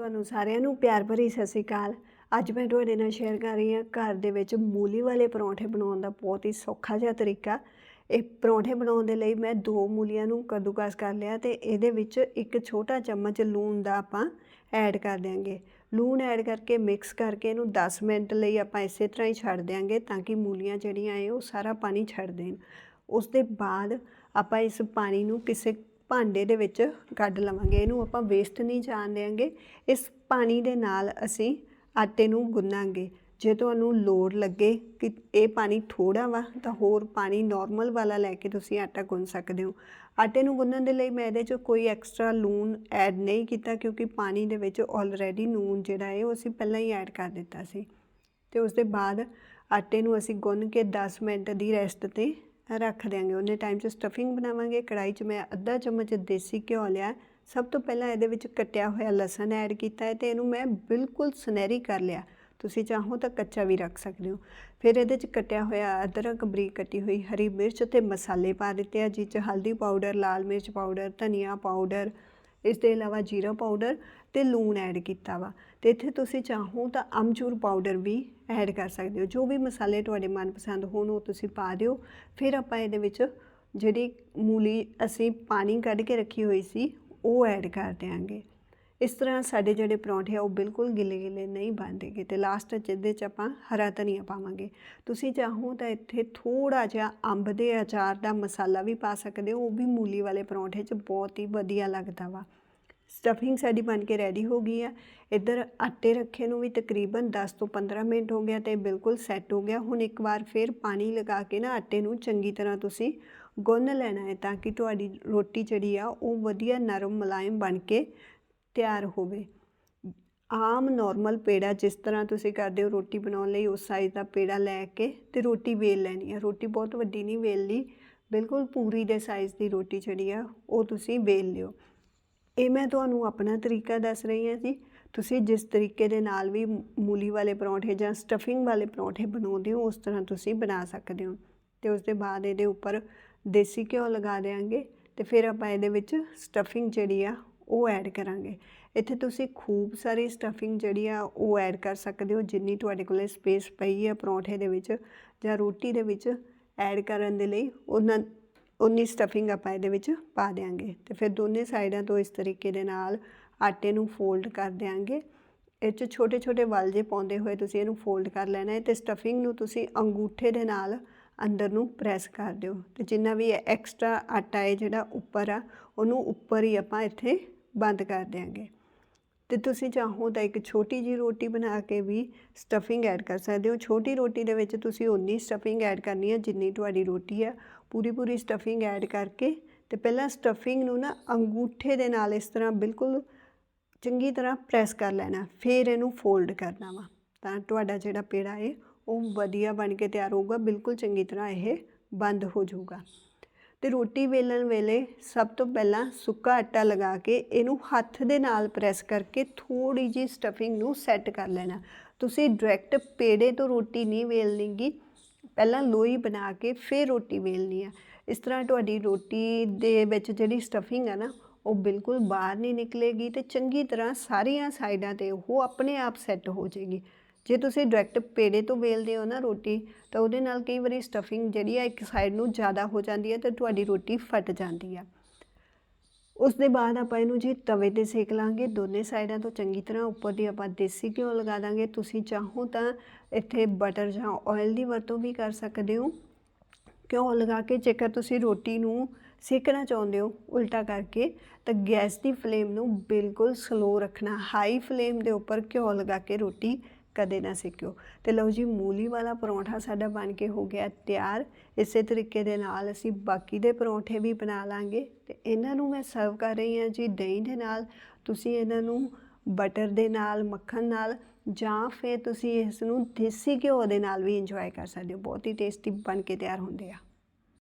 ਤੁਹਾਨੂੰ ਸਾਰਿਆਂ ਨੂੰ ਪਿਆਰ ਭਰੀ ਸਤਿ ਸ਼੍ਰੀ ਅਕਾਲ। ਅੱਜ ਮੈਂ ਤੁਹਾਡੇ ਨਾਲ ਸ਼ੇਅਰ ਕਰ ਰਹੀ ਹਾਂ ਘਰ ਦੇ ਵਿੱਚ ਮੂਲੀ ਵਾਲੇ ਪਰੌਂਠੇ ਬਣਾਉਣ ਦਾ ਬਹੁਤ ਹੀ ਸੌਖਾ ਜਿਹਾ ਤਰੀਕਾ। ਇਹ ਪਰੌਂਠੇ ਬਣਾਉਣ ਦੇ ਲਈ ਮੈਂ ਦੋ ਮੂਲੀਆਂ ਨੂੰ ਕੱਦੂਕਸ ਕਰ ਲਿਆ ਤੇ ਇਹਦੇ ਵਿੱਚ ਇੱਕ ਛੋਟਾ ਚਮਚ ਲੂਣ ਦਾ ਆਪਾਂ ਐਡ ਕਰ ਦਿਆਂਗੇ। ਲੂਣ ਐਡ ਕਰਕੇ ਮਿਕਸ ਕਰਕੇ ਇਹਨੂੰ 10 ਮਿੰਟ ਲਈ ਆਪਾਂ ਇਸੇ ਤਰ੍ਹਾਂ ਹੀ ਛੱਡ ਦਿਆਂਗੇ ਤਾਂ ਕਿ ਮੂਲੀਆਂ ਜਿਹੜੀਆਂ ਏ ਉਹ ਸਾਰਾ ਪਾਣੀ ਛੱਡ ਦੇਣ। ਉਸ ਦੇ ਬਾਅਦ ਆਪਾਂ ਇਸ ਪਾਣੀ ਨੂੰ ਕਿਸੇ ਭਾਂਡੇ ਦੇ ਵਿੱਚ ਕੱਢ ਲਵਾਂਗੇ। ਇਹਨੂੰ ਆਪਾਂ ਵੇਸਟ ਨਹੀਂ ਜਾਣ ਦੇਵਾਂਗੇ ਇਸ ਪਾਣੀ ਦੇ ਨਾਲ ਅਸੀਂ ਆਟੇ ਨੂੰ ਗੁੰਨਾਂਗੇ। ਜੇ ਤੁਹਾਨੂੰ ਲੋੜ ਲੱਗੇ ਕਿ ਇਹ ਪਾਣੀ ਥੋੜਾ ਵਾ, ਤਾਂ ਹੋਰ ਪਾਣੀ ਨਾਰਮਲ ਵਾਲਾ ਲੈ ਕੇ ਤੁਸੀਂ ਆਟਾ ਗੁੰਨ ਸਕਦੇ ਹੋ। ਆਟੇ ਨੂੰ ਗੁੰਨਣ ਦੇ ਲਈ ਮੈਂ ਇਹਦੇ 'ਚ ਕੋਈ ਐਕਸਟਰਾ ਲੂਣ ਐਡ ਨਹੀਂ ਕੀਤਾ ਕਿਉਂਕਿ ਪਾਣੀ ਦੇ ਵਿੱਚ ਆਲਰੇਡੀ ਲੂਣ ਜਿਹੜਾ ਹੈ ਉਹ ਅਸੀਂ ਪਹਿਲਾਂ ਹੀ ਐਡ ਕਰ ਦਿੱਤਾ ਸੀ। ਤੇ ਉਸ ਦੇ ਬਾਅਦ ਆਟੇ ਨੂੰ ਅਸੀਂ ਗੁੰਨ ਕੇ 10 ਮਿੰਟ ਦੀ ਰੈਸਟ ਤੇ ਰੱਖ ਦਿਆਂਗੇ। ਉਹਨੇ ਟਾਈਮ 'ਚ ਸਟਫਿੰਗ ਬਣਾਵਾਂਗੇ। ਕੜਾਈ 'ਚ ਮੈਂ ਅੱਧਾ ਚਮਚ ਦੇਸੀ ਘਿਓ ਲਿਆ। ਸਭ ਤੋਂ ਪਹਿਲਾਂ ਇਹਦੇ ਵਿੱਚ ਕੱਟਿਆ ਹੋਇਆ ਲਸਣ ਐਡ ਕੀਤਾ ਹੈ ਤੇ ਇਹਨੂੰ ਮੈਂ ਬਿਲਕੁਲ ਸੁਨਹਿਰੀ ਕਰ ਲਿਆ। ਤੁਸੀਂ ਚਾਹੋ ਤਾਂ ਕੱਚਾ ਵੀ ਰੱਖ ਸਕਦੇ ਹੋ। ਫਿਰ ਇਹਦੇ 'ਚ ਕੱਟਿਆ ਹੋਇਆ ਅਦਰਕ, ਬਰੀਕ ਕੱਟੀ ਹੋਈ ਹਰੀ ਮਿਰਚ ਤੇ ਮਸਾਲੇ ਪਾ ਦਿੱਤੇ ਆ ਜਿਸ 'ਚ ਹਲਦੀ ਪਾਊਡਰ ਲਾਲ ਮਿਰਚ ਪਾਊਡਰ ਧਨੀਆ ਪਾਊਡਰ ਇਸ ਦੇ ਇਲਾਵਾ ਜੀਰਾ ਪਾਊਡਰ ਤੇ ਲੂਣ ਐਡ ਕੀਤਾ ਵਾ। ਤੇ ਇੱਥੇ ਤੁਸੀਂ ਚਾਹੋ ਤਾਂ ਅਮਚੂਰ ਪਾਊਡਰ ਵੀ ਐਡ ਕਰ ਸਕਦੇ ਹੋ। ਜੋ ਵੀ ਮਸਾਲੇ ਤੁਹਾਡੇ ਮਨਪਸੰਦ ਹੋਣ, ਉਹ ਤੁਸੀਂ ਪਾ ਦਿਓ। ਫਿਰ ਆਪਾਂ ਇਹਦੇ ਵਿੱਚ ਜਿਹੜੀ ਮੂਲੀ ਅਸੀਂ ਪਾਣੀ ਕੱਢ ਕੇ ਰੱਖੀ ਹੋਈ ਸੀ, ਉਹ ਐਡ ਕਰ ਦਿਆਂਗੇ। ਇਸ ਤਰ੍ਹਾਂ ਸਾਡੇ ਜਿਹੜੇ ਪਰੌਂਠੇ ਆ, ਉਹ ਬਿਲਕੁਲ ਗਿੱਲੇ ਗਿੱਲੇ ਨਹੀਂ ਬਣਦੇਗੇ ਤੇ ਲਾਸਟ 'ਚ ਇਹਦੇ 'ਚ ਆਪਾਂ ਹਰਾ ਧਨੀਆ ਪਾਵਾਂਗੇ। ਤੁਸੀਂ ਚਾਹੋ ਤਾਂ ਇੱਥੇ ਥੋੜਾ ਜਿਹਾ ਅੰਬ ਦੇ ਅਚਾਰ ਦਾ ਮਸਾਲਾ ਵੀ ਪਾ ਸਕਦੇ ਹੋ। ਉਹ ਵੀ ਮੂਲੀ ਵਾਲੇ ਪਰੌਂਠੇ 'ਚ ਬਹੁਤ ਹੀ ਵਧੀਆ ਲੱਗਦਾ ਵਾ। ਸਟਫਿੰਗ ਸਾਡੀ ਬਣ ਕੇ ਰੈਡੀ ਹੋ ਗਈ ਆ। ਇੱਧਰ ਆਟੇ ਰੱਖੇ ਨੂੰ ਵੀ ਤਕਰੀਬਨ 10 ਤੋਂ 15 ਮਿੰਟ ਹੋ ਗਿਆ ਤੇ ਬਿਲਕੁਲ ਸੈੱਟ ਹੋ ਗਿਆ। ਹੁਣ ਇੱਕ ਵਾਰ ਫਿਰ ਪਾਣੀ ਲਗਾ ਕੇ ਨਾ ਆਟੇ ਨੂੰ ਚੰਗੀ ਤਰ੍ਹਾਂ ਤੁਸੀਂ ਗੁੰਨ ਲੈਣਾ ਹੈ ਤਾਂ ਕਿ ਤੁਹਾਡੀ ਰੋਟੀ ਜਿਹੜੀ ਆ ਉਹ ਵਧੀਆ ਨਰਮ ਮਲਾਇਮ ਬਣ ਕੇ ਤਿਆਰ ਹੋਵੇ। ਆਮ ਨਾਰਮਲ ਪੇੜਾ ਜਿਸ ਤਰ੍ਹਾਂ ਤੁਸੀਂ ਕਰਦੇ ਹੋ ਰੋਟੀ ਬਣਾਉਣ ਲਈ ਉਸ ਸਾਈਜ਼ ਦਾ ਪੇੜਾ ਲੈ ਕੇ ਤੇ ਰੋਟੀ ਵੇਲ ਲੈਣੀ ਹੈ ਰੋਟੀ ਬਹੁਤ ਵੱਡੀ ਨਹੀਂ ਵੇਲਣੀ, ਬਿਲਕੁਲ ਪੂਰੀ ਦੇ ਸਾਈਜ਼ ਦੀ ਰੋਟੀ ਜਿਹੜੀ ਆ ਉਹ ਤੁਸੀਂ ਵੇਲ ਲਿਓ। ਇਹ ਮੈਂ ਤੁਹਾਨੂੰ ਆਪਣਾ ਤਰੀਕਾ ਦੱਸ ਰਹੀ ਹਾਂ ਜੀ। ਤੁਸੀਂ ਜਿਸ ਤਰੀਕੇ ਦੇ ਨਾਲ ਵੀ ਮੂਲੀ ਵਾਲੇ ਪਰੌਂਠੇ ਜਾਂ ਸਟਫਿੰਗ ਵਾਲੇ ਪਰੌਂਠੇ ਬਣਾਉਂਦੇ ਹੋ, ਉਸ ਤਰ੍ਹਾਂ ਤੁਸੀਂ ਬਣਾ ਸਕਦੇ ਹੋ। ਤੇ ਉਸ ਦੇ ਬਾਅਦ ਇਹਦੇ ਉੱਪਰ ਦੇਸੀ ਘਿਓ ਲਗਾ ਦੇਾਂਗੇ ਤੇ ਫਿਰ ਆਪਾਂ ਇਹਦੇ ਵਿੱਚ ਸਟਫਿੰਗ ਜਿਹੜੀ ਆ, ਉਹ ਐਡ ਕਰਾਂਗੇ। ਇੱਥੇ ਤੁਸੀਂ ਖੂਬ ਸਾਰੀ ਸਟਫਿੰਗ ਜਿਹੜੀ ਆ, ਉਹ ਐਡ ਕਰ ਸਕਦੇ ਹੋ, ਜਿੰਨੀ ਤੁਹਾਡੇ ਕੋਲੇ ਸਪੇਸ ਪਈ ਹੈ ਪਰੌਂਠੇ ਦੇ ਵਿੱਚ ਜਾਂ ਰੋਟੀ ਦੇ ਵਿੱਚ ਐਡ ਕਰਨ ਦੇ ਲਈ। ਉਹਨਾਂ ਉਨੀ ਸਟਫਿੰਗ ਆਪਾਂ ਇਹਦੇ ਵਿੱਚ ਪਾ ਦੇਾਂਗੇ ਤੇ ਫਿਰ ਦੋਨੇ ਸਾਈਡਾਂ ਤੋਂ ਇਸ ਤਰੀਕੇ ਦੇ ਨਾਲ ਆਟੇ ਨੂੰ ਫੋਲਡ ਕਰ ਦੇਾਂਗੇ ਇਹ 'ਚ ਛੋਟੇ ਛੋਟੇ ਵਲ ਜੇ ਪਾਉਂਦੇ ਹੋਏ ਤੁਸੀਂ ਇਹਨੂੰ ਫੋਲਡ ਕਰ ਲੈਣਾ ਹੈ ਤੇ ਸਟਫਿੰਗ ਨੂੰ ਤੁਸੀਂ ਅੰਗੂਠੇ ਦੇ ਨਾਲ ਅੰਦਰ ਨੂੰ ਪ੍ਰੈਸ ਕਰ ਦਿਓ। ਤੇ ਜਿੰਨਾ ਵੀ ਐਕਸਟਰਾ ਆਟਾ ਹੈ ਜਿਹੜਾ ਉੱਪਰ ਆ, ਉਹਨੂੰ ਉੱਪਰ ਹੀ ਆਪਾਂ ਇੱਥੇ ਬੰਦ ਕਰ ਦਿਆਂਗੇ। ਤੇ ਤੁਸੀਂ ਚਾਹੋ ਤਾਂ ਇੱਕ ਛੋਟੀ ਜੀ ਰੋਟੀ ਬਣਾ ਕੇ ਵੀ ਸਟਫਿੰਗ ਐਡ ਕਰ ਸਕਦੇ ਹੋ। ਛੋਟੀ ਰੋਟੀ ਦੇ ਵਿੱਚ ਤੁਸੀਂ ਉਨੀ ਸਟਫਿੰਗ ਐਡ ਕਰਨੀ ਹੈ ਜਿੰਨੀ ਤੁਹਾਡੀ ਰੋਟੀ ਹੈ ਪੂਰੀ ਪੂਰੀ ਸਟਫਿੰਗ ਐਡ ਕਰਕੇ ਤੇ ਪਹਿਲਾਂ ਸਟਫਿੰਗ ਨੂੰ ਨਾ ਅੰਗੂਠੇ ਦੇ ਨਾਲ ਇਸ ਤਰ੍ਹਾਂ ਬਿਲਕੁਲ ਚੰਗੀ ਤਰ੍ਹਾਂ ਪ੍ਰੈਸ ਕਰ ਲੈਣਾ, ਫਿਰ ਇਹਨੂੰ ਫੋਲਡ ਕਰਨਾ ਵਾ, ਤਾਂ ਤੁਹਾਡਾ ਜਿਹੜਾ ਪੇੜਾ ਹੈ ਉਹ ਵਧੀਆ ਬਣ ਕੇ ਤਿਆਰ ਹੋਊਗਾ, ਬਿਲਕੁਲ ਚੰਗੀ ਤਰ੍ਹਾਂ ਇਹ ਬੰਦ ਹੋ ਜਾਊਗਾ। ਤੇ ਰੋਟੀ ਵੇਲਣ ਵੇਲੇ ਸਭ ਤੋਂ ਪਹਿਲਾਂ ਸੁੱਕਾ ਆਟਾ ਲਗਾ ਕੇ ਇਹਨੂੰ ਹੱਥ ਦੇ ਨਾਲ ਪ੍ਰੈਸ ਕਰਕੇ ਥੋੜੀ ਜੀ ਸਟਫਿੰਗ ਨੂੰ ਸੈੱਟ ਕਰ ਲੈਣਾ। ਤੁਸੀਂ ਡਾਇਰੈਕਟ ਪੇੜੇ ਤੋਂ ਰੋਟੀ ਨਹੀਂ ਵੇਲਣੀਗੀ ਪਹਿਲਾਂ ਲੋਈ ਬਣਾ ਕੇ ਫਿਰ ਰੋਟੀ ਵੇਲਣੀ ਆ। ਇਸ ਤਰ੍ਹਾਂ ਤੁਹਾਡੀ ਰੋਟੀ ਦੇ ਵਿੱਚ ਜਿਹੜੀ ਸਟਫਿੰਗ ਆ ਨਾ, ਉਹ ਬਿਲਕੁਲ ਬਾਹਰ ਨਹੀਂ ਨਿਕਲੇਗੀ ਤੇ ਚੰਗੀ ਤਰ੍ਹਾਂ ਸਾਰੀਆਂ ਸਾਈਡਾਂ ਤੇ ਉਹ ਆਪਣੇ ਆਪ ਸੈੱਟ ਹੋ ਜਾਏਗੀ। ਜੇ ਤੁਸੀਂ ਡਾਇਰੈਕਟ ਪੇੜੇ ਤੋਂ ਵੇਲਦੇ ਹੋ ਨਾ ਰੋਟੀ, ਤਾਂ ਉਹਦੇ ਨਾਲ ਕਈ ਵਾਰੀ ਸਟਫਿੰਗ ਜਿਹੜੀ ਆ ਇੱਕ ਸਾਈਡ ਨੂੰ ਜ਼ਿਆਦਾ ਹੋ ਜਾਂਦੀ ਹੈ ਤੇ ਤੁਹਾਡੀ ਰੋਟੀ ਫਟ ਜਾਂਦੀ ਆ। ਉਸ ਦੇ ਬਾਅਦ ਆਪਾਂ ਇਹਨੂੰ ਜੀ ਤਵੇ ਤੇ ਸੇਕ ਲਾਂਗੇ। ਦੋਨੇ ਸਾਈਡਾਂ ਤੋਂ ਚੰਗੀ ਤਰ੍ਹਾਂ ਉੱਪਰ ਦੀ ਆਪਾਂ ਦੇਸੀ ਘਿਓ ਲਗਾ ਦਾਂਗੇ। ਤੁਸੀਂ ਚਾਹੋ ਤਾਂ ਇੱਥੇ ਬਟਰ ਜਾਂ ਆਇਲ ਦੀ ਵਰਤੋਂ ਵੀ ਕਰ ਸਕਦੇ ਹੋ। ਘਿਓ ਲਗਾ ਕੇ ਜੇਕਰ ਤੁਸੀਂ ਰੋਟੀ ਨੂੰ ਸੇਕਣਾ ਚਾਹੁੰਦੇ ਹੋ ਉਲਟਾ ਕਰਕੇ, ਤਾਂ ਗੈਸ ਦੀ ਫਲੇਮ ਨੂੰ ਬਿਲਕੁਲ ਸਲੋ ਰੱਖਣਾ। ਹਾਈ ਫਲੇਮ ਦੇ ਉੱਪਰ ਘਿਓ ਲਗਾ ਕੇ ਰੋਟੀ ਕਦੇ ਨਾ ਸਿੱਕਿਓ ਤੇ ਲਓ ਜੀ, ਮੂਲੀ ਵਾਲਾ ਪਰੌਂਠਾ ਸਾਡਾ ਬਣ ਕੇ ਹੋ ਗਿਆ ਤਿਆਰ। ਇਸੇ ਤਰੀਕੇ ਦੇ ਨਾਲ ਅਸੀਂ ਬਾਕੀ ਦੇ ਪਰੌਂਠੇ ਵੀ ਬਣਾ ਲਾਂਗੇ। ਤੇ ਇਹਨਾਂ ਨੂੰ ਮੈਂ ਸਰਵ ਕਰ ਰਹੀ ਹਾਂ ਜੀ ਦਹੀਂ ਦੇ ਨਾਲ। ਤੁਸੀਂ ਇਹਨਾਂ ਨੂੰ ਬਟਰ ਦੇ ਨਾਲ, ਮੱਖਣ ਨਾਲ ਜਾਂ ਫਿਰ ਤੁਸੀਂ ਇਸ ਨੂੰ ਦੇਸੀ ਘਿਓ ਦੇ ਨਾਲ ਵੀ ਇੰਜੋਏ ਕਰ ਸਕਦੇ ਹੋ। ਬਹੁਤ ਹੀ ਟੇਸਟੀ ਬਣ ਕੇ ਤਿਆਰ ਹੁੰਦੇ ਆ।